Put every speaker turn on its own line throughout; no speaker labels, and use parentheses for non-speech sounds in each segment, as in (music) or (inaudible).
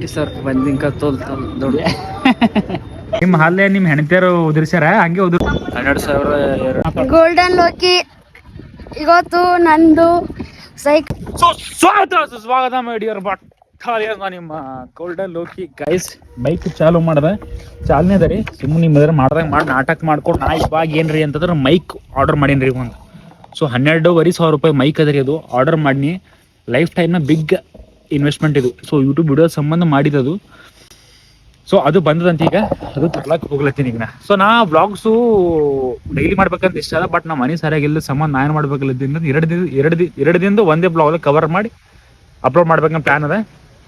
Thank you sir. ಬಂದಿಂಕ ತೋಲ್ ತೋಲ್ ದೊಡ್ಡ
ನಿಮ್ಮ ಹಲ್ಲೆ ನಿಮ್ಮ ಹೆಣ್ತಿಯರು ಉದುರ್ಸ್ಯಾರ? ಹಂಗೆ ಉದುರ್
ಹನ್ನೆರಡು ಸಾವಿರ
ಗೋಲ್ಡನ್ ಲೋಕಿ ಇವತ್ತು ನಂದು ಸೈಕ್
ಸ್ವಾಗತ ಸುಸ್ವಾಗತ ಮಾಡಿಯರ್ ಬಟ್ ನಿಮ್ಮ ಗೋಲ್ಡನ್ ಲೋಕಿ ಗೈಸ್ ಬೈಕ್ ಚಾಲು ಮಾಡ್ದೆ. ಚಾಲನೆ ಅದ ರೀ. ಸುಮ್ಮನೆ ನಿಮ್ಮ ಎದುರು ಮಾಡ್ದಾಗ ಮಾಡಿ ನಾಟಕ ಮಾಡ್ಕೊಂಡು ನಾ ಇವಾಗ ಏನ್ರಿ ಅಂತಂದ್ರೆ ಮೈಕ್ ಆರ್ಡರ್ ಮಾಡೀನಿ ಒಂದು ಸೊ ಹನ್ನೆರಡುವರೆ ಸಾವಿರ ರೂಪಾಯಿ ಮೈಕ್ ಅದ ರೀ ಅದು. ಆರ್ಡರ್ ಮಾಡಿ ಲೈಫ್ ಟೈಮ್ನ ಬಿಗ್ ಇನ್ವೆಸ್ಟ್ಮೆಂಟ್ ಇದು. ಸೊ ಯೂಟ್ಯೂಬ್ ವಿಡಿಯೋ ಸಂಬಂಧ ಮಾಡಿದದು. ಸೊ ಅದು ಬಂದದಂತ ಈಗ ಅದು ತರ್ಲಕ್ಕೆ ಹೋಗ್ಲತ್ತೀನಿ ಈಗ ನಾ. ಸೊ ನಾ ವ್ಲಾಗ್ಸು ಡೈಲಿ ಮಾಡ್ಬೇಕಂತ ಇಷ್ಟ ಅದ ಬಟ್ ನಮ್ಮ ಮನೆ ಸರಿಯಾಗಿಲ್ಲ ಸಂಬಂಧ ನಾ ಏನು ಮಾಡ್ಬೇಕಲ್ಲದಿಂದ ಎರಡು ದಿನ, ಎರಡು ದಿ, ಎರಡು ದಿನದ ಒಂದೇ ಬ್ಲಾಗ್ ಕವರ್ ಮಾಡಿ ಅಪ್ಲೋಡ್ ಮಾಡ್ಬೇಕಂತ ಪ್ಲಾನ್ ಅದ.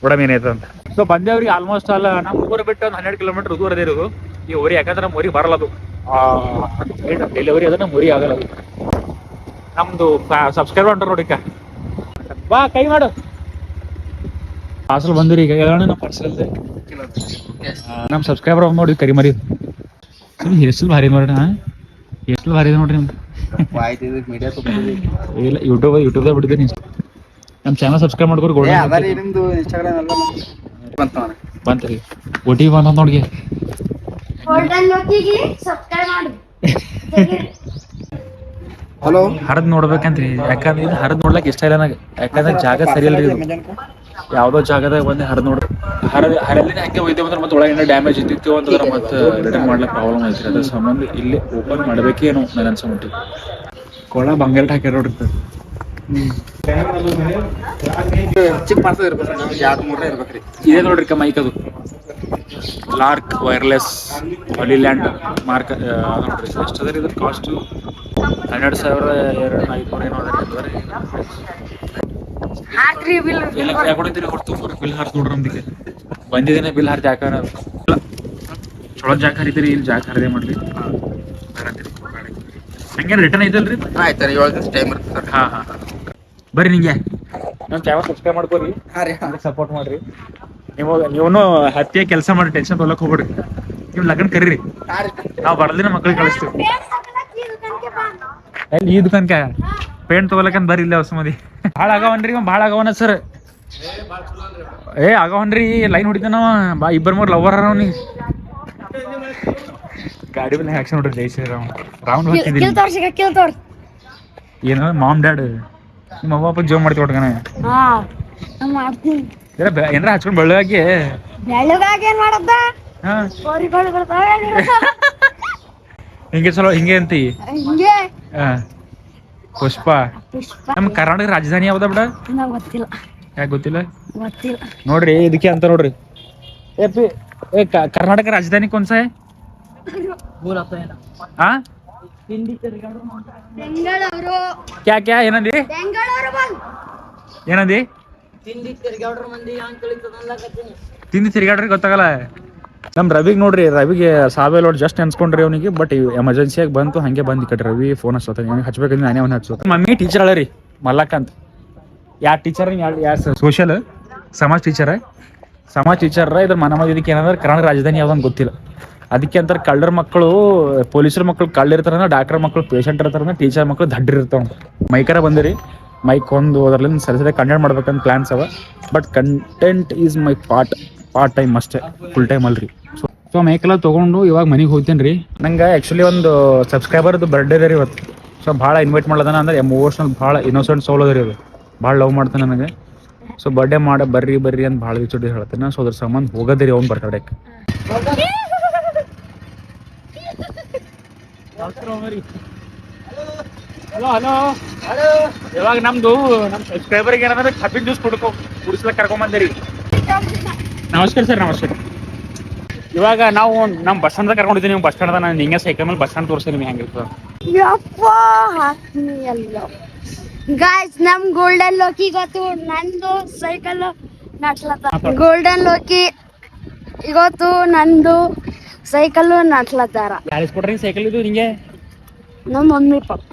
ನೋಡಮ್ ಏನೈತೆ ಅಂತ. ಸೊ ಬಂದೇವ್ರಿಗೆ ಆಲ್ಮೋಸ್ಟ್ ಅಲ್ಲ ನಮ್ಮ ಊರು ಬಿಟ್ಟು ಒಂದು ಹನ್ನೆರಡು ಕಿಲೋಮೀಟರ್ ದೂರ ಅದೇ ಇರೋದು. ಈ ಊರಿ ಯಾಕಂದ್ರೆ ನಮ್ಮ ಊರಿಗೆ ಬರಲ್ಲ ಅದು. ಡೆಲಿವರಿ ಅದ ನಮ್ಮ ಊರಿಗೆ ಆಗಲ್ಲ ಅದು. ನಮ್ದು ಸಬ್ಸ್ಕ್ರೈಬರ್ ಹೊಂಟಾರ ನೋಡಿಕ. ಬಾ, ಕೈ ಮಾಡು. ಪಾರ್ಸಲ್ ಬಂದ್ರಿ ಈಗ. ಹೇಳೋಣ ನಮ್ಮ ಪಾರ್ಸಲ್ ನಮ್ಮ ಸಬ್ಸ್ಕ್ರೈಬರ್ ನೋಡಿ ಕರಿ ಮರಿ ಹೆಸರು ಭಾರಿ ನೋಡ್ರಿ ಹೆಸರು ಭಾರಿ ನೋಡ್ರಿ ನಿಮ್ದು. ಇಲ್ಲ ಯೂಟ್ಯೂಬ್ ಯೂಟ್ಯೂಬ್ದಾಗ ಬಿಟ್ಟಿದ್ದೀನಿ. ನಮ್ಮ ಚಾನಲ್ ಸಬ್ಸ್ಕ್ರೈಬ್ ಮಾಡ್ಕೊರಿ ಗೋಲ್ಡ್ ಬಂತ್ರಿ ಒ ಟಿ ಬಂದ ನೋಡಿ
ಗೋಲ್ಡನ್ ಲೋಕಿಗೆ ಸಬ್ಸ್ಕ್ರೈಬ್ ಮಾಡಿ.
ಹಲೋ
ಹರದ್ ನೋಡ್ಬೇಕಂತ್ರಿ. ಯಾಕಂದ್ರೆ ಇದು ಹರಿದ್ ನೋಡ್ಲಕ್ ಇಷ್ಟ ಇಲ್ಲ ನನಗೆ ಯಾಕಂದ್ರೆ ಜಾಗ ಸರಿ ಇಲ್ರಿ ಇದು. ಯಾವ್ದೋ ಜಾಗದಾಗ ಬಂದು ಹರಿದ್ ನೋಡಿ ಹರಿದ ಹರಲಿನ ಹಂಗೆ ಹೋಯ್ತೇವೆ ಅಂದ್ರೆ ಮತ್ತೆ ಒಳಗಿನ ಡ್ಯಾಮೇಜ್ ಇದ್ದಿತ್ತು ಅಂತಂದ್ರೆ ಮತ್ತೆ ರಿಟರ್ನ್ ಮಾಡ್ಲಿಕ್ಕೆ ಪ್ರಾಬ್ಲಮ್ ಐತ್ರಿ ಅದ್ರ ಸಂಬಂಧ ಇಲ್ಲಿ ಓಪನ್ ಮಾಡ್ಬೇಕೇನು ಅನ್ಸ ಅನ್ಸಮಟ್ಟಿ ಕೊಳ ಬಂಗಾರ ಹಾಕ್ಯಾರ ನೋಡ್ರಿ ಇದು.
ಚಿಕ್ಕ ಮಾಡ್ಸೋದು ಇರ್ಬೇಕು ನಾವು ಎರಡು ಇರ್ಬೇಕ್ರಿ.
ಇದೇ ನೋಡ್ರಿ ಕ ಮೈಕ್ ಅದು. ಲಾರ್ಕ್ ವೈರ್ಲೆಸ್ ಹಾಲಿಲ್ಯಾಂಡ್ ಮಾರ್ಕ್ ಅದು ನೋಡ್ರಿ ಎಷ್ಟು ಅದ ರೀ ಇದ್ರ ಕಾಸ್ಟು ಹನ್ನೆರಡು ಸಾವಿರ ಎರಡು ಐದುನೂರ ಏನೋ ಅದ ರೀ
ಹಾಕ್ರಿ ಬಿಲ್
ಯಾಕೊಂಡಿದ್ದೀರಿ ಹೊರತು ಬಿಲ್ ಹಾರ್ಸ್ ನೋಡ್ರಿ ನಮ್ದಿಕ್ಕೆ. ಬಂದಿದ್ದೇನೆ ಬಿಲ್ ಹಾರ್ ಯಾಕಾರ ಚೊಳೋ ಜಾಕ ಹರಿತೀರಿ ಇಲ್ಲಿ ಜಾಕ ಹರಿದೆ ಮಾಡ್ರಿ. ಹಂಗೇನು ರಿಟರ್ನ್ ಐತಲ್ರಿ?
ಆಯ್ತು ರೀ ಏಳು ದಿವಸ ಟೈಮ್ ಇರ್ತದೆ ಸರ್.
ಹಾ ಹಾ. ಬರ್ರಿ ನಿಂಗೆ. ನಮ್ಮ ಚಾನಲ್ ಸಬ್ಸ್ಕ್ರೈಬ್ ಮಾಡ್ಕೋರಿ.
ಹಾಂ ರೀ
ಸಪೋರ್ಟ್ ಮಾಡ್ರಿ. ನೀವು ನೀವು ಹತ್ತಿಯ ಕೆಲಸ ಮಾಡಿ ಟೆನ್ಷನ್ ತೊಗೊಳಕ್ ಹೋಗ್ಬಿಡ್ರಿ. ನೀವು ಲಗ್ನ ಕರೀರಿ. ನಾವು ಬಡದಿನ ಮಕ್ಳಿಗೆ ಕಳಿಸ್ತೀವಿ. ಈ ದುಕಾನ್ಕ? ಪೇಂಟ್ ತಗೊಳಕಂತ ಬರ್ರಿ ಇಲ್ಲ ಹೊಸಮದಿ ಭಾಳ ಆಗವನ್ರಿ ಭಾಳ ಆಗವನ ಸರ್ ಏ ಆಗವನ್ರಿ ಲೈನ್ ಹೊಡಿತಾನವ ಬಾ ಇಬ್ಬರು ಮೂರು ಲವರ್ ಅವನಿ ಗಾಡಿ ಮೇಲೆ ಆಕ್ಷನ್ ನೋಡ್ರಿ ಜೈ ಶ್ರೀರಾಮ್. ರಾವಣ್ ಹೋಗ್ತಿದ್ದೀನಿ. ಏನೋ ಮಾಮ್ ಡ್ಯಾಡ್. ನಿಮ್ಮ ಅವ್ವ ಅಪ್ಪ ಜೋ ಮಾಡ್ತೀವಿ
ಮಾಡ್ತೀನಿ.
ಏನಾರ ಹಚ್ಕೊಂಡು ಬೆಳ್ಳಗಾಗಿ
ಏನ್ ಮಾಡತ್ತ? (laughs)
ಹಿಂಗೆ ಚಲೋ ಹಿಂಗೆ ಅಂತಿ.
ಹಿಂಗೆ?
ಹಾ. ಪುಷ್ಪ.
ನಮ್
ನಮ್ಮ ಕರ್ನಾಟಕ ರಾಜಧಾನಿ ಯಾವ್ದ ಬಿಡ?
ಗೊತ್ತಿಲ್ಲ.
ಯಾಕೆ ಗೊತ್ತಿಲ್ಲ?
ಗೊತ್ತಿಲ್ಲ.
ನೋಡ್ರಿ ಇದಕ್ಕೆ ಅಂತ ನೋಡ್ರಿ. ಏ ಪಿ ಏ ಕ- ಕರ್ನಾಟಕ ರಾಜಧಾನಿ ಕೊನ್ಸ ಆ?
ಬೆಂಗಳೂರು.
ಕ್ಯಾ ಕ್ಯಾ ಏನಂದಿ?
ಬೆಂಗಳೂರು ಬಂದ್.
ಏನಂದಿ? ತಿಂಡಿ ತಿರ್ಗಾಡ್ರಿ ಗೊತ್ತಾಗಲ್ಲ. ನಮ್ ರವಿಗ್ ನೋಡ್ರಿ ರವಿಗೆ ಸಾವಿರ ನೋಡಿ ಜಸ್ಟ್ ಅನ್ಸ್ಕೊಂಡ್ರಿ ಅವನಿಗೆ ಬಟ್ ಎಮರ್ಜೆನ್ಸಿಯಾಗಿ ಬಂತು ಹಂಗೆ ಬಂದ್ ಕಟ್ರಿ ರವಿ ಫೋನ್ ಹಚ್ಚೋತ ನನಗೆ ಹಚ್ಬೇಕಂದ್ರೆ ನಾನೇ ಅವ್ನು ಹಚ್ಚೋತ ಮಮ್ಮಿ ಟೀಚರ್ ಅಳ ರೀ ಮಲ್ಲಕ್ಕಂತ ಯಾ ಟೀಚರ್ ಯಾ ಸೋಷಿಯಲ್ ಸಮಾಜ್ ಟೀಚರ್ ಸಮಾಜ್ ಟೀಚರ್ ಇದ್ರ ಮನ ಇದಕ್ಕೆ ಏನಂದ್ರೆ ಕರ್ನಾಟಕ ರಾಜಧಾನಿ ಯಾವ್ದಂತ ಗೊತ್ತಿಲ್ಲ. ಅದಕ್ಕೆ ಅಂತಾರೆ ಕಳ್ಳರ ಮಕ್ಕಳು ಪೊಲೀಸರ ಮಕ್ಕಳು ಕಳ್ಳಿರ್ತಾರ ಡಾಕ್ಟರ್ ಮಕ್ಕಳು ಪೇಷಂಟ್ ಇರ್ತಾರ ಟೀಚರ್ ಮಕ್ಕಳು ದಡ್ಡ ಇರ್ತಾವ್. ಮೈಕರ ಬಂದಿರಿ ಮೈಕ್ ಒಂದು ಅದ್ರಲ್ಲಿಂದ ಸರಿ ಸರಿ ಕಂಟೆಂಟ್ ಮಾಡ್ಬೇಕಂತ ಪ್ಲಾನ್ಸ್ ಅವ. But content is my part part time ಅಷ್ಟೇ ಫುಲ್ ಟೈಮ್ ಅಲ್ರಿ. ಸೊ ಸೊ ಮೈಕೆಲ್ಲ ತೊಗೊಂಡು ಇವಾಗ ಮನೆಗೆ ಹೋಗ್ತೇನೆ ರೀ ನಂಗೆ ಆ್ಯಕ್ಚುಲಿ ಒಂದು ಸಬ್ಸ್ಕ್ರೈಬರ್ದು ಬರ್ಡೇ ರೀ ಇವತ್ತು. ಸೊ ಭಾಳ ಇನ್ವೈಟ್ ಮಾಡ್ಲದನ ಅಂದ್ರೆ ಎಮೋಷನಲ್ ಭಾಳ ಇನ್ನೋಸೆಂಟ್ ಸೋಲ್ ರೀ ಅದು. ಭಾಳ ಲವ್ ಮಾಡ್ತಾನೆ ನನಗೆ. ಸೊ ಬರ್ಡೇ ಮಾಡ ಬರ್ರಿ ಬರ್ರಿ ಅಂತ ಭಾಳ ವಿಚೋಡಿ ಹೇಳ್ತೇನೆ. ಸೊ ಅದ್ರ ಸಂಬಂಧ ಹೋಗೋದೇ ರೀ ಅವ್ನು ಬರ್ತಡೇಕ್ಕೆ ಹಲೋ ಹಲೋ ಇವಾಗ ನಮ್ದು ನಮ್ಮ ಸಬ್ಸ್ಕ್ರೈಬರ್ಗೆ ಏನಂದ್ರೆ ಕಬ್ಬಿನ ಜ್ಯೂಸ್ ಕುಡ್ಕೊ ಕುಡಿಸ್ಲಕ್ ಕರ್ಕೊಂಬಂದಿರಿ ನಮಸ್ಕಾರ ಸರ್ ನಮಸ್ಕಾರ. ಇವಾಗ ನಾವು ನಮ್ಮ ಬಸ್ ಸ್ಟ್ಯಾಂಡ್ ಕರ್ಕೊಂಡಿದ್ದೀನಿ ನೀವು ಬಸ್ ಸ್ಟ್ಯಾಂಡ್ ನಾನು ಹಿಂಗೆ ಸೈಕಲ್ ಮೇಲೆ ಬಸ್ ಸ್ಟ್ಯಾಂಡ್ ತೋರಿಸ್ತೀನಿ ನಿಮ್ಗೆ ಹೆಂಗಿರ್ತದೆ
ಗಾಯ್ಸ್ ನಮ್ ಗೋಲ್ಡನ್ ಲೋಕಿ ಗೊತ್ತು ನಂದು ಸೈಕಲ್ ನಡ್ಸ್ಲತ್ತ ಗೋಲ್ಡನ್ ಲೋಕಿ ಇವತ್ತು ನಂದು ಸೈಕಲ್ ನಟ್ಲತ್ತಾರ.
ಯಾರು ಇಸ್ಕೊಟ್ರಿ ಸೈಕಲ್ ಇದು ನಿಂಗೆ?
ನಮ್ಮ ಮಮ್ಮಿ ಪಪ್ಪ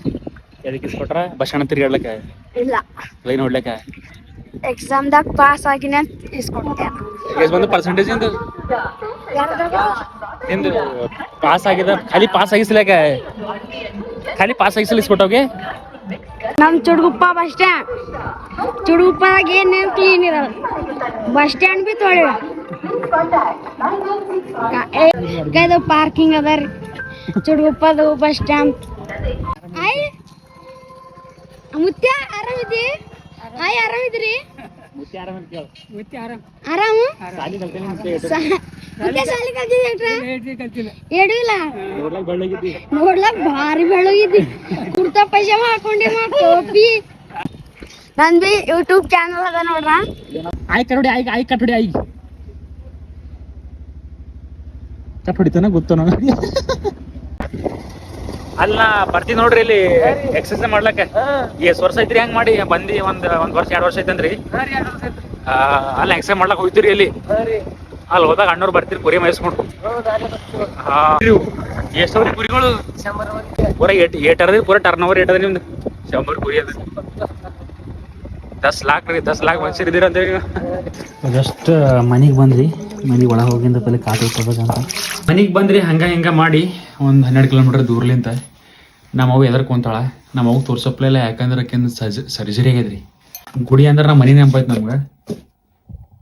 ಎದಕ್ಕೆ ಇಸ್ಕೊಟ್ರ ಬಸ್ ಸ್ಟ್ಯಾಂಡ್ ತಿರ್ಗಾಡ್ಲಕ್ಕೆ?
ಇಲ್ಲ.
ಲೈನ್ ಹೊಡ್ಲಕ್ಕೆ
ಎಕ್ಸಾಮ್ದಾಗ ಪಾಸ್ ಆಗಿನ ಅಂತ ಇಸ್ಕೊಟ್ಟೆ
ಎಷ್ಟು ಬಂದು ಪರ್ಸೆಂಟೇಜ್ ಇಂದು? ನಿಂದು ಪಾಸ್ ಆಗಿದೆ ಖಾಲಿ ಪಾಸ್ ಆಗಿಸ್ಲೇಕ ಖಾಲಿ ಪಾಸ್ ಆಗಿಸ್ಲಿ ಇಸ್ಕೊಟ್ಟೋಗೆ
ನಮ್ ಚುಡುಗುಪ್ಪ ಬಸ್ ಸ್ಟ್ಯಾಂಡ್ ಚುಡುಗುಪ್ಪದಾಗ ಏನೇನು ಕ್ಲೀನ್ ಇರಲ್ಲ. ಬಸ್ ಸ್ಟ್ಯಾಂಡ್ ಬಿ ತೊಳಿ. ಇದು ಪಾರ್ಕಿಂಗ್ ಅದ ರೀ. ಚುಡುಗುಪ್ಪದು ಬಸ್ ಸ್ಟ್ಯಾಂಡ್ ಆಯ್ ಮುತ್ಯ ಆರಾಮಿದಿ ಆಯ್ ಆರಾಮಿದ್ರಿ ಇದ್ರಿ ಮುತ್ಯ ಸಾಲಿ ನೋಡ್ಲಕ್ ಭಾರಿ ಬೆಳಗಿದ್ದಿ ಕುರ್ತಾ ಪೈಜಾಮ ಹಾಕೊಂಡಿ ಮಾ ಟೋಪಿ. ನನ್ ಬಿ ಯೂಟ್ಯೂಬ್ ಚಾನಲ್ ಅದ ನೋಡ್ರ?
ಆಯ್ ನೋಡಿ ಆಯ್ ಆಯ್ ಕಟ್ಟೋಡಿ ಆಯ್ ಕಟ್ ಹೊಡಿತಾನ ಗೊತ್ತನ. ಅಲ್ಲ ಬರ್ತೀನಿ ನೋಡ್ರಿ ಇಲ್ಲಿ ಎಕ್ಸರ್ಸೈಸ್ ಮಾಡ್ಲಕ್ಕ. ಎಷ್ಟ್ ವರ್ಷ ಐತ್ರಿ ಹೆಂಗ್ ಮಾಡಿ? ಬಂದಿ ಒಂದ್ ಒಂದ್ ವರ್ಷ ಎರಡ್ ವರ್ಷ ಐತನ್ರಿ? ಆ, ಅಲ್ಲ ಎಕ್ಸರ್ಸೈಸ್ ಮಾಡ್ಲಕ್ ಹೋಗ್ತೀರಿ ಇಲ್ಲಿ. ಅಲ್ಲಿ ಹೋದಾಗ ಅಣ್ಣವ್ರು ಬರ್ತೀರಿ ಕುರಿ ಮೈಸ್ಕೊಂಡು ಎಷ್ಟವ್ರಿ ಕುರಿಗಳು? ಪೂರ ಏಟ್ ಏಟ್ ಅದ್ರಿ ಪೂರ ಟರ್ನ್ ಓವರ್ ಏಟ್ ಅದ ನಿಮ್ದು? ಶಂಬರ್ ಕುರಿ ಅದ. ದಸ್ ಲಾಕ್ ರೀ ದಸ್ ಲಾಕ್ ಮನುಷ್ಯರು ಇದೀರ ಅಂತೇಳಿ ಜಸ್ಟ್ ಮನೆಗೆ ಬಂದ್ರಿ. ಮನೆಗೆ ಒಳಗೆ ಹೋಗಿಂದ ಪಲ್ಲಿ ಕಾಟ ಹೋಗ್ಬೇಕಂತ ಮನೆಗೆ ಬಂದ್ರಿ, ಹಂಗ ಹಿಂಗ ಮಾಡಿ ಒಂದು ಹನ್ನೆರಡು ಕಿಲೋಮೀಟರ್ ದೂರ್ಲಿಂತ ನಮ್ಮ ಅವು ಎದರ್ ಕುಂತಾಳ. ನಮ್ಮ ಅವು ತೋರ್ಸಪ್ಲೆಲ್ಲ ಯಾಕಂದ್ರೆ ಆಕಿಂದ ಸರ್ಜ ಸರ್ಜರಿ ಆಗ್ಯದ್ರಿ. ಗುಡಿ ಅಂದ್ರೆ ನಮ್ಮ ಮನೆ ನೆನಪಾಯ್ತು ನಮ್ಗೆ.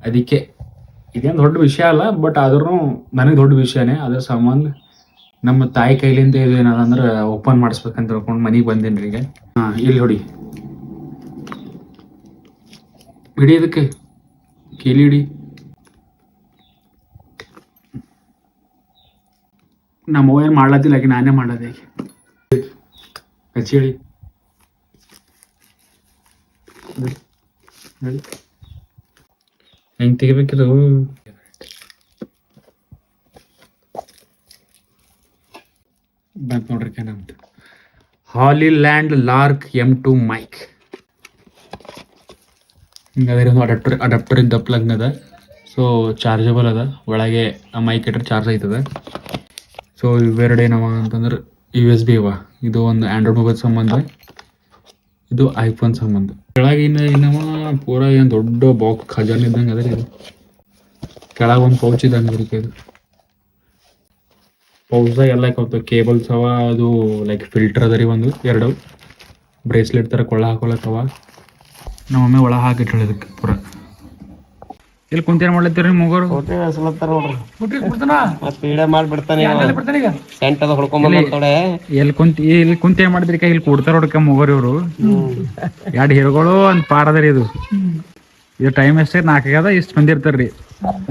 ಅದಕ್ಕೆ ಇದೇನು ದೊಡ್ಡ ವಿಷಯ ಅಲ್ಲ, ಬಟ್ ಆದ್ರೂ ನನಗೆ ದೊಡ್ಡ ವಿಷಯನೇ. ಅದ್ರ ಸಂಬಂಧ ನಮ್ಮ ತಾಯಿ ಕೈಲಿಂದ ಏನದಂದ್ರೆ ಓಪನ್ ಮಾಡಿಸ್ಬೇಕಂತ ಹೇಳ್ಕೊಂಡು ಮನೆಗೆ ಬಂದೇನ್ರಿ ಈಗ. ಹಾಂ, ಇಲ್ಲಿ ಹೊಡಿ. ಹಿಡಿ ಇದಕ್ಕೆ. ಕೀಲಿ ಹಿಡಿ. ನಮ್ಮ ಏನು ಮಾಡ್ಲತ್ತಿಲ್ಲ ಆಕೆ ನಾನೇ ಕಚ್ಚಿ ಹೇಳಿ. ಹೆಂಗ್ ತೆಗಿಬೇಕಿದು? ಬಂತ ನೋಡ್ರಿ Hollyland Lark M two mic ಹಿಂಗದ ಒಂದು ಅಡಾಪ್ಟರ್ ಅಡಾಪ್ಟರ್ ಇದ್ದ ಪ್ಲಗ್ ಅದ. ಸೊ ಚಾರ್ಜಬಲ್ ಅದ. ಒಳಗೆ ಆ ಮೈಕ್ ಇಟ್ರೆ ಚಾರ್ಜ್ ಆಯ್ತದ. ಸೊ ಇವೆರಡು ಏನವ ಅಂತಂದ್ರೆ ಯು ಎಸ್ ಬಿ ಅವ ಇದು ಒಂದು ಆಂಡ್ರಾಯ್ಡ್ ಮೊಬೈಲ್ ಸಂಬಂಧ. ಇದು ಐಫೋನ್ ಸಂಬಂಧ. ಕೆಳಗೆ ಇನ್ನ ಏನವ ಪೂರ ಏನು ದೊಡ್ಡ ಬಾಕ್ಸ್ ಖಜಾನೆ ಇದ್ದಂಗೆ ಅದ ಇದು. ಕೆಳಗೆ ಒಂದು ಪೌಚ್ ಇದ್ದಂಗೆ ಇರುತ್ತೆ ಇದು. ಪೌಚ್ದಾಗ ಎಲ್ಲ ಕೊಡ್ತಾವೆ ಕೇಬಲ್ಸ್ ಅವ, ಅದು ಲೈಕ್ ಫಿಲ್ಟರ್ ಅದ ರೀ ಒಂದು, ಎರಡು. ಬ್ರೇಸ್ಲೆಟ್ ಥರ ಕೊಳ್ಳ ಹಾಕೊಳಕ್ಕವ ನಮ್ಮ ಮಮ್ಮಿ ಒಳ ಹಾಕಿಟ್ಟು ಇದಕ್ಕೆ ಪೂರ. ಇಲ್ಲಿ ಕುಂತೇನ್ ಮಾಡ್ಲತ್ತೀರಿ ಮೂಗರು
ಪೀಡೆ ಮಾಡ್ಬಿಡ್ತಾನೆ ಸೆಂಟ್ ಅದ ಹೊಡ್ಕೊಂಡ್ ತೊಡೆ
ಎಲ್ಲಿ ಕುಂತ ಇಲ್ಲಿ ಕುಂತ ಏನ್ ಮಾಡಿದ್ರಿ ಕೈ ಇಲ್ಲಿ ಕೊಡ್ತಾರ ಹೊಡ್ಕ ಮೂಗರ್ ಇವರು. ಎರಡು ಹೀರೋಗಳು ಒಂದ್ ಪಾಡದ್ರಿ ಇದು. ಇದು ಟೈಮ್ ಎಷ್ಟೇ ನಾಲ್ಕು ಆಗ್ಯದ ಇಷ್ಟು ಮಂದಿ ಇರ್ತಾರ್ರಿ.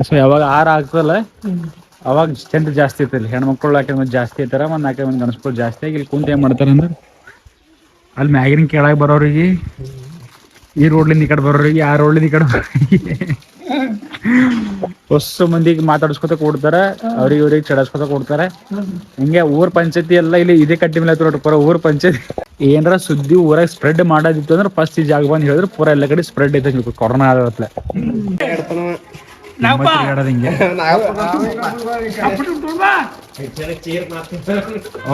ಸೊ ಯಾವಾಗ ಆರು ಆಗ್ತದಲ್ಲ ಅವಾಗ ಸ್ಟ್ರೆಂತ್ ಜಾಸ್ತಿ ಇರ್ತೈತಿ ಹೆಣ್ಮಕ್ಳು ನಾಲ್ಕೈದು ಮಂದಿ ಜಾಸ್ತಿ ಇರ್ತಾರ ಒಂದ್ ನಾಲ್ಕೈದು ಮಂದಿ ಗಣಸ್ಗಳು ಜಾಸ್ತಿ ಆಗಿ ಇಲ್ಲಿ ಕುಂತ ಏನ್ ಮಾಡ್ತಾರ ಅಂದ್ರೆ. ಅಲ್ಲಿ ಮ್ಯಾಗಿನ ಕೆಳಗೆ ಬರೋರಿಗೆ ಈ ರೋಡ್ಲಿಂದ ಈ ಕಡೆ ಬರೋರಿಗೆ ಆ ರೋಡ್ಲಿಂದ ಈ ಕಡೆ ಬರೋರಿಗೆ. ಹೊಸ ಮಂದಿಗೆ ಮಾತಾಡಿಸ್ಕೊತ ಕೊಡ್ತಾರ ಅವ್ರಿಗೆ ಇವ್ರಿಗೆ ಚಡಸ್ಕೊತ ಕೊಡ್ತಾರ. ಹಿಂಗೆ ಊರ್ ಪಂಚಾಯತಿ ಎಲ್ಲ ಇಲ್ಲಿ ಇದೇ ಕಟ್ಟಿ ಮೇಲೆ ನೋಡ್ರಿ ಪೂರ ಊರ್ ಪಂಚಾಯತಿ. ಏನಾರ ಸುದ್ದಿ ಊರಾಗ ಸ್ಪ್ರೆಡ್ ಮಾಡೋದಿತ್ತು ಅಂದ್ರೆ ಫಸ್ಟ್ ಈ ಜಾಗ ಬಂದು ಹೇಳಿದ್ರೆ ಪೂರ ಎಲ್ಲ ಕಡೆ ಸ್ಪ್ರೆಡ್ ಐತೆ ಕೊರೋನಾ ಆಗತ್ತೆ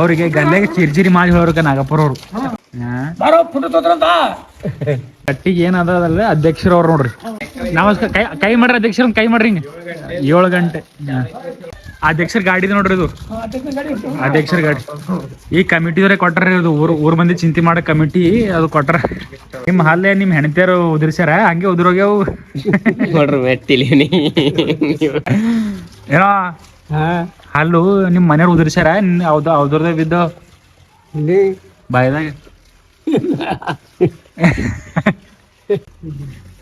ಅವ್ರಿಗೆ ಗಲ್ಲೆಗೆ ಚಿರ್ಜಿರಿ ಮಾಡಿ ಹೇಳೋರ್ಕ ನಾಗಪುರ ಅವರು ಕಟ್ಟಿಗೆ ಏನದ ಅದಲ್ಲ ಅಧ್ಯಕ್ಷರು ಅವ್ರು ನೋಡ್ರಿ. ನಮಸ್ಕಾರ ಕೈ ಕೈ ಮಾಡ್ರಿ ಅಧ್ಯಕ್ಷರ ಕೈ ಮಾಡ್ರಿ ಹಿಂಗೆ. ಏಳು ಗಂಟೆ. ಅಧ್ಯಕ್ಷರ ಗಾಡಿ ಇದೆ ನೋಡ್ರಿ ಇದು. ಅಧ್ಯಕ್ಷರ ಗಾಡಿ. ಈ ಕಮಿಟಿದವ್ರೆ ಕೊಟ್ಟಾರ ಇದು ಊರು ಊರ್ ಮಂದಿ ಚಿಂತೆ ಮಾಡೋ ಕಮಿಟಿ ಅದು ಕೊಟ್ಟಾರ. ನಿಮ್ಮ ಹಲ್ಲೆ ನಿಮ್ಮ ಹೆಣತಿಯರು ಉದುರ್ಸ್ಯಾರ? ಹಂಗೆ ಉದುರೋಗ್ಯಾವು.
ನೋಡ್ರಿ ಮೆಟ್ಟಿಲಿ
ಏನೋ ಹಲ್ಲು ನಿಮ್ಮ ಮನೆಯವ್ರು ಉದುರ್ಸ್ಯಾರ? ಹೌದು ಅವ್ರದ್ದೇ ಬಿದ್ದ ಬಾಯ್ದಾಗ. (laughs)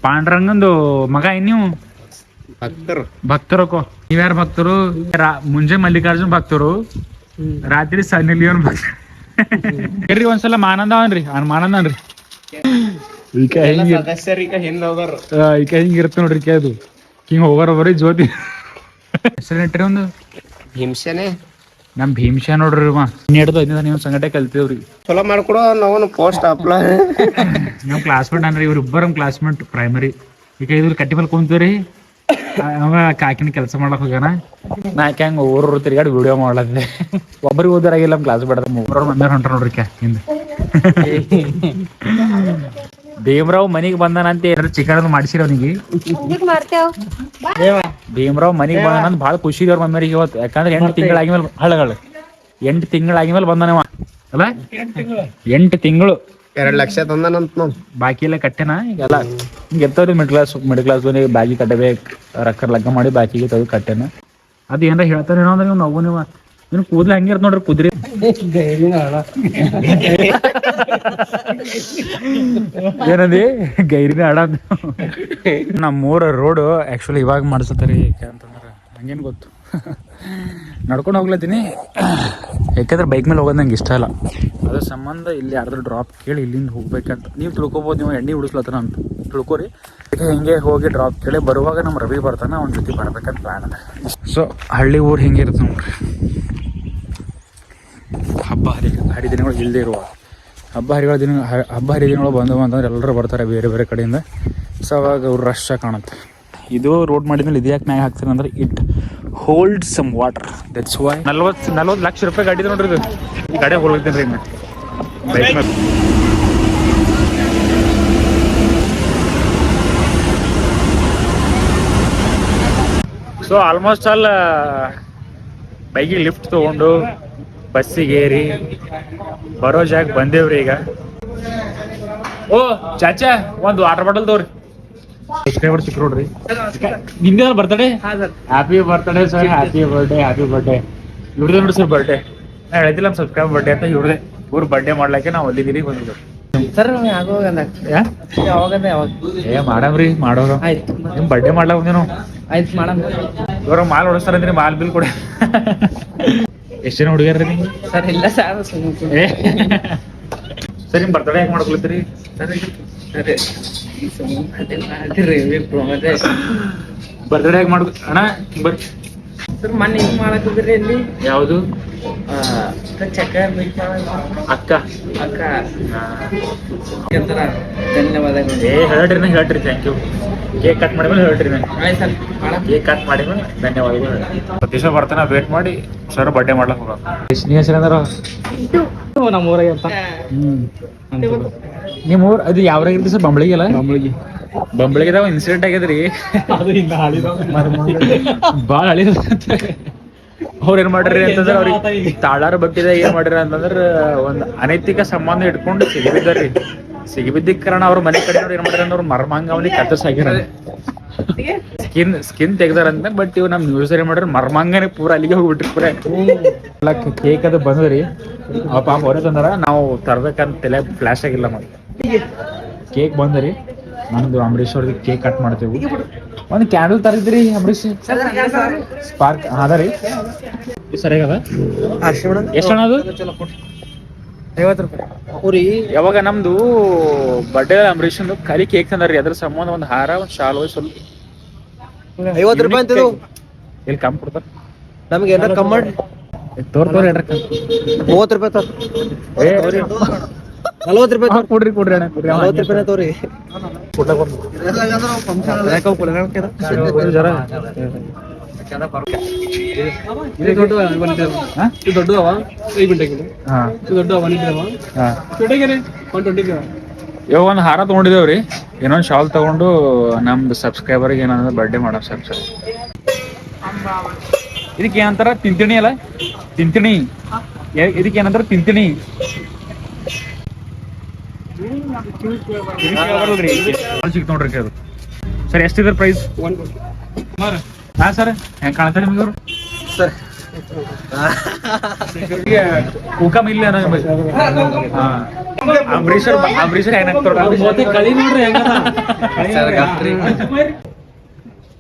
ಪಾಂಡ್ರಂಗಂದು ಮಗ ಏನ್ ನೀವು
ಭಕ್ತರು
ಭಕ್ತರಕೋ ನೀವ್ಯಾರ ಭಕ್ತರು? ಮುಂಜೆ ಮಲ್ಲಿಕಾರ್ಜುನ್ ಭಕ್ತರು. ರಾತ್ರಿ ಸನ್ನಿ ಲಿಯೋನ್ ಭಕ್ತರು ಒಂದ್ಸಲ ಮಾನಂದ ಅವನ್ರಿ ಅವ್ನ ಮಾನಂದ ಅನ್ರಿ ಈಗ ಹೆಂಗ
ಈಗ ಹಿಂದ್ ಹೋಗೋರು?
ಈಕ ಹಿಂಗ ಇರುತ್ತೆ ನೋಡ್ರಿ ಕೇದು ಅದು. ಹಿಂಗ ಹೋಗೋರ ಬರೀ ಜ್ಯೋತಿ. ಹೆಸರು ಇಟ್ರಿ ಒಂದು?
ಹಿಂಸೆನೆ
ನಮ್ ಭೀಮಶಾ ನೋಡ್ರಿ ಇವ ಐದನೇ ನೀವು ಸಂಗಟೆ ಕಲ್ತೀವ್ರಿ.
ಚಲೋ ಮಾಡ್ಕೊಡೋ ನಾವು ಪೋಸ್ಟ್ ಅಪ್ಲೈ
ನಮ್ ಕ್ಲಾಸ್ಮೇಟ್ ಅನ್ರಿ ಇವ್ರ ಇಬ್ಬರು ನಮ್ ಕ್ಲಾಸ್ಮೇಟ್ ಪ್ರೈಮರಿ ಈಗ ಇದ್ರ ಕಟ್ಟಿ ಮೇಲೆ ಕುಂತೀವ್ರಿ. ಅವ ಕಾಕಿನ ಕೆಲಸ ಮಾಡಕ್ ಹೋಗ್ಯಾನ. ನಾ ಹೆಂಗ್ ಊರು ತಿರ್ಗಾಡಿ ವಿಡಿಯೋ ಮಾಡ್ಲತ್ತೆ ಒಬ್ಬರಿಗೆ ಓದರಾಗಿಲ್ಲ ನಮ್ ಕ್ಲಾಸ್ ಬೇಡ ಮೂರ್ ಮಂದಿ ಹೊಂಟ್ರ ನೋಡ್ರಿ ಕ್ಯಾ ಹಿಂದೆ. ಭೀಮರಾವ್ ಮನಿಗ್ ಬಂದಾನ ಅಂತ ಏನಾರ ಚಿಕನ್ ಮಾಡಿಸಿರ ಅವನಿಗೆ? ಭೀಮರಾವ್ ಮನಿಗ್ ಬಂದಾನ ಅಂತ ಭಾಳ ಖುಷಿ ಅವ್ರ ಮಮ್ಮಿಯರಿಗೆ ಇವತ್ತು ಯಾಕಂದ್ರೆ ಎಂಟು ತಿಂಗಳಾಗಿಮೇಲೆ ಹಳಗಳು ಎಂಟು ತಿಂಗಳಾಗಿಮೇಲೆ ಬಂದಾನವ ಅಲ್ಲ? ಎಂಟು ತಿಂಗಳು.
ಎರಡ್ ಲಕ್ಷ ತಂದನಂತ
ಬಾಕಿ ಎಲ್ಲ ಕಟ್ಟೆನ? ಈಗೆಲ್ಲ ಹಿಂಗೆ ಎತ್ತವ್ರಿ ಮಿಡ್ ಕ್ಲಾಸ್ ಮಿಡ್ ಕ್ಲಾಸ್ ಬಾಕಿ ಕಟ್ಟಬೇಕು. ರೊಕ್ಕ ಲಗ್ಗ ಮಾಡಿ ಬಾಕಿಗೆ ತೆಗೆದು ಕಟ್ಟೆನ? ಅದು ಏನಾರ ಹೇಳ್ತಾರೇನೋ ಅಂದ್ರೆ ನೀವು ನಗು ನೀವು ಇನ್ನು ಕೂದಲು ಹಂಗೆ ಇರ್ತ ನೋಡ್ರಿ ಕುದ್ರಿ. ಏನದಿ? ಗೈರಿನ ಆಡ ನಮ್ಮ ಊರ ರೋಡು ಆ್ಯಕ್ಚುಲಿ ಇವಾಗ ಮಾಡಿಸ್ತಾರೆ ಯಾಕೆ ಅಂತಂದ್ರೆ ಹಂಗೇನು ಗೊತ್ತು. ನಡ್ಕೊಂಡು ಹೋಗ್ಲತ್ತೀನಿ. ಯಾಕಂದ್ರೆ ಬೈಕ್ ಮೇಲೆ ಹೋಗೋದು ನಂಗೆ ಇಷ್ಟ ಇಲ್ಲ ಅದ್ರ ಸಂಬಂಧ ಇಲ್ಲಿ ಯಾರಾದ್ರೂ ಡ್ರಾಪ್ ಕೇಳಿ ಇಲ್ಲಿಂದ ಹೋಗ್ಬೇಕಂತ. ನೀವು ತಿಳ್ಕೊಬೋದು, ನೀವು ಎಣ್ಣೆ ಉಡಿಸ್ಲತ್ತನ ಅಂತ. ತಿಳ್ಕೊರಿ. ಹಿಂಗೆ ಹೋಗಿ ಡ್ರಾಪ್ ಕೇಳಿ ಬರುವಾಗ ನಮ್ಮ ರವಿ ಬರ್ತಾನೆ, ಅವ್ನ ಜೊತೆ ಬರ್ಬೇಕಂತ ಪ್ಲ್ಯಾನ್ ಅದ. ಸೊ ಹಳ್ಳಿ ಊರು ಹಿಂಗೆ ಇರುತ್ತೆ ನೋಡ್ರಿ ಹಬ್ಬ ಹರಿ ಹರಿದಿನಗಳು ಇಲ್ಲದೆ ಇರುವ ಹಬ್ಬ ಹರಿಗಳ ದಿನ ಹಬ್ಬ ಹರಿದಿನಗಳು ಬಂದವು ಅಂತಂದ್ರೆ ಎಲ್ಲರೂ ಬರ್ತಾರೆ ಬೇರೆ ಬೇರೆ ಕಡೆಯಿಂದ. ಸೊ ಅವಾಗ ಅವ್ರು ರಶ್ ಕಾಣುತ್ತೆ. ಇದು ರೋಡ್ ಮಾಡಿದ್ಮೇಲೆ ಇದು ಯಾಕೆ ಮ್ಯಾಗ ಹಾಕ್ತಾರೆ ಅಂದ್ರೆ it hold some water that's why ನಲ್ವತ್ತು ನಲ್ವತ್ತು ಲಕ್ಷ ರೂಪಾಯಿ ಗಾಡಿ ನೋಡ್ರಿ ಇದು. ಈ ಗಾಡಿ ಹೋಗ್ತೀನಿ ರೀ ಸೊ ಆಲ್ಮೋಸ್ಟ್ ಆಲ್ ಬೈಕಿಗೆ ಲಿಫ್ಟ್ ತಗೊಂಡು ಬಸ್ಸಿಗೆ ಏರಿ ಬರೋ ಜಾಗ ಬಂದೇವ್ರಿ ಈಗ. ಓ ಚಾಚಾ ಒಂದ್ ವಾಟರ್ ಬಾಟಲ್ ತಗೋರಿ. ಸಬ್ಸ್ಕ್ರೈಬರ್ ಸಿಕ್ ನೋಡ್ರಿ. ನಿಂದ birthday happy birthday sir happy birthday happy birthday ಇವ್ರದೇ ನೋಡಿ ಸರ್ ಬರ್ಡೇ ನಾ ಹೇಳ್ತಿಲ್ಲ ನಮ್ಮ ಸಬ್ಸ್ಕ್ರೈಬ್ ಬರ್ಡೇ ಅಂತ ಇವ್ರದೇ. ಇವ್ರ ಬರ್ಡೇ ಮಾಡ್ಲಿಕ್ಕೆ ನಾವು ಅಲ್ಲಿದ್ದೀರಿ ಬಂದಿದ್ದು
ಸರ್. ಯಾವಾಗ
ಯಾ?
ಯಾವಾಗ ಯಾವಾಗ?
ಏ ಮಾಡಮ್ರಿ ಮಾಡೋರು.
ಆಯ್ತು.
ನಿಮ್ ಬರ್ಡೇ ಮಾಡ್ಲಾಕ ಬಂದೇನು
ಆಯ್ತು ಮಾಡಮ್
ಇವ್ರ ಮಾಲ್ ಹೊಡಿಸ್ತಾರಂದ್ರಿ ಮಾಲ್ ಬಿಲ್ ಕೊಡಿ. (laughs) ಎಷ್ಟು ಜನ ಹುಡುಗಿಯರ್ರಿ ನಿಮ್ಗೆ
ಸರ್ ಇಲ್ಲ ಸರ್
ಏ (laughs) ಸರ್ ನಿಮ್ ಬರ್ತಡೇ ಹೆಂಗ್ ಮಾಡ್ಕೊಳತ್ರಿ
ಸರಿ ಮತ್ತೆ
ಬರ್ತಡೇ ಹೆಂಗ್ ಮಾಡ್ಕೊ ಅಣ್ಣ ಬರ್ರಿ
ಸರ್ ಮೊನ್ನೆ ಮಾಡಕ್ಕಿದ್ರಿ ಇಲ್ಲಿ
ಯಾವುದು?
ಚಕ್ಕರ್
ಅಕ್ಕ
ಅಕ್ಕ. ಧನ್ಯವಾದಗಳು.
ಏ ಹೇಳ್ರಿ ನಂಗೆ ಹೇಳ್ರಿ ಥ್ಯಾಂಕ್ ಯು ಕೇಕ್ ಕಟ್ ಮಾಡಿದ್ಮೇಲೆ ಹೇಳ್ರಿ ನಂಗೆ.
ಆಯ್ತು ಸರ್
ಕೇಕ್ ಕಟ್ ಮಾಡಿದ್ಮೇಲೆ ಧನ್ಯವಾದಗಳು ಪ್ರತಿ ಸಲ ಬರ್ತಾನೆ ವೇಟ್ ಮಾಡಿ ಸರ್ ಬರ್ಡೇ ಮಾಡ್ಲಕ್ ಹೋಗ ನೀ ಹೆಸರು
ನಮ್ಮ ಊರಾಗ ಅಂತ
ನಿಮ್ಮ ಊರ್ ಅದು ಯಾವ್ರಾಗ ಇರ್ತಿ ಸರ್ ಬಂಬಳಿಗೆ ಅಲ್ಲ? ಬಂಬಳಿಗೆ. ಬಂಬಳಿಗೆದಾಗ ಇನ್ಸಿಡೆಂಟ್ ಆಗ್ಯದ್ರಿ.
ಅದು
ಬಾಳ ಹಳಿದ ಅವ್ರ ಏನ್ ಮಾಡ್ರಿ ಅಂತಂದ್ರ ಅವ್ರಿಗೆ ತಾಳಾರ ಬಟ್ಟಿದ ಏನ್ ಮಾಡ್ರಿ ಅಂತಂದ್ರ ಒಂದ್ ಅನೈತಿಕ ಸಂಬಂಧ ಇಟ್ಕೊಂಡು ಸಿಗಿಬಿದ್ದಾರ್ರಿ ಸಿಗಿಬಿದ್ದಿಕ್ ಕಾರಣ ಅವ್ರ ಮನೆ ಕಡೆ ಏನ್ ಮಾಡ್ರಿ ಅಂದ್ರ ಮರ್ಮಾಂಗ ಅವನಿಗೆ ಕತ್ತರ್ಸ್ ಸ್ಕಿನ್ ಸ್ಕಿನ್ ಸ್ಕಿನ್ ತೆಗ್ದಾರಂತ ಬಟ್ ಇವ್ ನಮ್ ನ್ಯೂಸ್ ಏನ್ ಮಾಡ್ರಿ ಮರ್ಮಾಂಗನೇ ಪೂರ ಅಲ್ಲಿಗೆ ಹೋಗ್ಬಿಟ್ರಿ ಪೂರ. ಕೇಕ್ ಅದು ಬಂದ್ರಿ. ಅವ ಪಾಪ ಹೊರ ತಂದಾರ ನಾವು ತರ್ಬೇಕಂತ ತಲೆ ಫ್ಲಾಶ್ ಆಗಿಲ್ಲ ಮತ್ತೆ. ಕೇಕ್ ಬಂದ್ರಿ. ನಮ್ದು ಅಂಬರೀಶ್ ಅವ್ರದ್ದು ಕೇಕ್ ಕಟ್ ಮಾಡ್ತೇವೆ. ಒಂದು ಕ್ಯಾಂಡಲ್ ತರಿದ್ರಿ ಅಂಬರೀಶ್ ಸ್ಪಾರ್ಕ್ ಅದ ರೀ ಸರಿಯಾಗದ? ಎಷ್ಟು ಹಣ ಅದು?
ಐವತ್ತು ರೂಪಾಯಿ. ಅವ್ರಿ
ಯಾವಾಗ ನಮ್ದು ಬರ್ಡೇ ಅಂಬರೀಶ್ ಖಾಲಿ ಕೇಕ್ ತಂದಾರ್ರಿ. ಅದ್ರ ಸಂಬಂಧ ಒಂದು ಹಾರ ಒಂದು ಶಾಲು ಸ್ವಲ್ಪ.
ಐವತ್ತು ರೂಪಾಯಿ ಅಂತ
ಇಲ್ಲಿ ಕಮ್ಮಿ ಕೊಡ್ತಾರ?
ನಮ್ಗೆ ಏನಾರ ಕಮ್ಮಿ ಮಾಡಿ.
ತೋರ್ ತೋರ್ ಹೇಳ್ರಿ
ಮೂವತ್ತು ರೂಪಾಯಿ ತೋರ್
ಏ,
ನಲ್ವತ್ತು ರೂಪಾಯಿ ತೋರ್
ಕೊಡ್ರಿ ಕೊಡ್ರಿ ಅಣ್ಣ ಕೊಡ್ರಿ. ಅವ
ನಲ್ವತ್ತು ರೂಪಾಯಿ ತೋರಿ. ದೊಡ್ಡ
ಇವಾಗ ಒಂದು ಹಾರ ತಗೊಂಡಿದೇವ್ರಿ. ಇನ್ನೊಂದು ಶಾಲ್ ತಗೊಂಡು ನಮ್ದು ಸಬ್ಸ್ಕ್ರೈಬರ್ಗೆ ಏನಂದ್ರೆ ಬರ್ಡೇ ಮಾಡೋ ಸರ್ ಸರ್. ಇದಕ್ಕೆ ಏನಂತಾರ ತಿಂತಿಣಿ ಅಲ್ಲ? ತಿಂತಿಣಿ ಇದಕ್ಕೆ ಏನಂದ್ರೆ ತಿಂತಿಣಿ ನೋಡ್ರಿ ಅದು (laughs) ಸರ್ ಎಷ್ಟಿದ್ರ ಪ್ರೈಸ್ ಹಾ ಸರ್ ಹೆಂಗ್ ಕಾಣ್ತಾರೆ ನಿಮ್ಗೆ ಅವರು
ಸರ್
ಇಲ್ಲ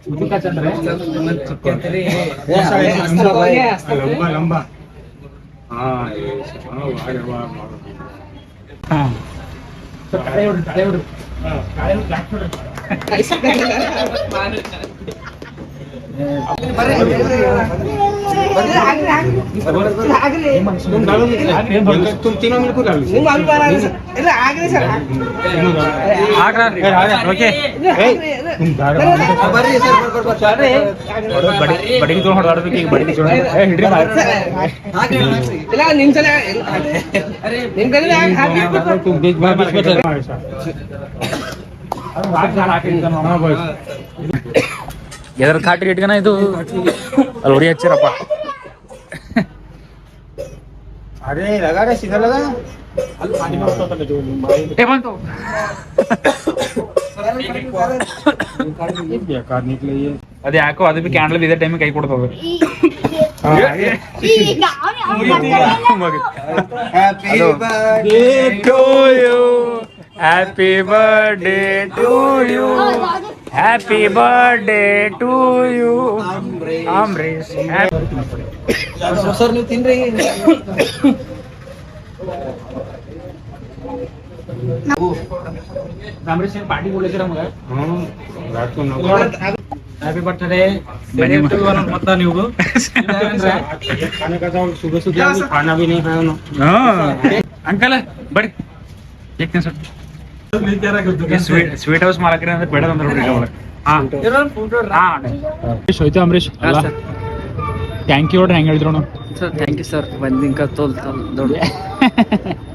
ಅನ್ನೋ ನಿಮಗೆ. ಹಾ. ಅಂಬರೀಷರ್ ಅಂಬರೀಷರ್ ಏನಾಗ್ತಾರ
ಕಳಿ ನೋಡ್ರಿ ಹೆಂಗ ಬರ್ರಿ ಸರ್
ಬಡಿಗೆ ತೊಗೊಂಡು ಹೊಡೆದಾಡ್ಬೇಕು ಈಗ ಬಡಿಗೆ ತೊಗೊಂಡು ಏ ಹಿಡ್ರಿ
ಇಲ್ಲ ನಿಮ್ ಸಲ ನಿಮ್ ಕಡೆ
ಎದ್ರ ಖಾಟ್ರಿ ಇಟ್ಕನ ಇದು ಅಲ್ಲಿ ಹೊಡಿ ಹಚ್ಚಿರಪ್ಪ
ಅರೆ ಲಗಾರೆ ಸಿಗಲ್ಲ
ಏ ಬಂತು ಅದೇ ಯಾಕೋ ಅದು ಬಿ ಕ್ಯಾಂಡಲ್ ಇದೇ ಟೈಮಿಗೆ ಕೈ ಕೊಡ್ತದ
ಈಗ ಅವ್ನು- ಅವ್ನು ಬರ್ತಾನೆ ಇಲ್ಲ.
Happy birthday to you happy birthday to you Ambarish
sir ನೀವು ತಿನ್ರಿ ಹ್ಯಾಪಿ ಬರ್ತ್ಡೇ ಮತ್ತೆ
ಅಂಕಲ್ ಬರ್ರಿ ಸರ್ ಸ್ವೀಟ್ ಸ್ವೀಟ್ ಹೌಸ್ ಮಾಲಕ್ರಿ ಅಂದ್ರೆ ಬೇಡ ಅಂದ್ರೆ ಹೋಯ್ತು ಅಂಬರೀಶ್ ಅಲ್ಲ? ಥ್ಯಾಂಕ್ ಯು ನೋಡ್ರಿ ಹೆಂಗ್ ಹೇಳಿದ್ರು
ಸರ್ ಥ್ಯಾಂಕ್ ಯು ಸರ್. ಬಂದಿಂಕ ತೋಲ್ ತೋಲ್ ದೊಡ್ಡ. (laughs)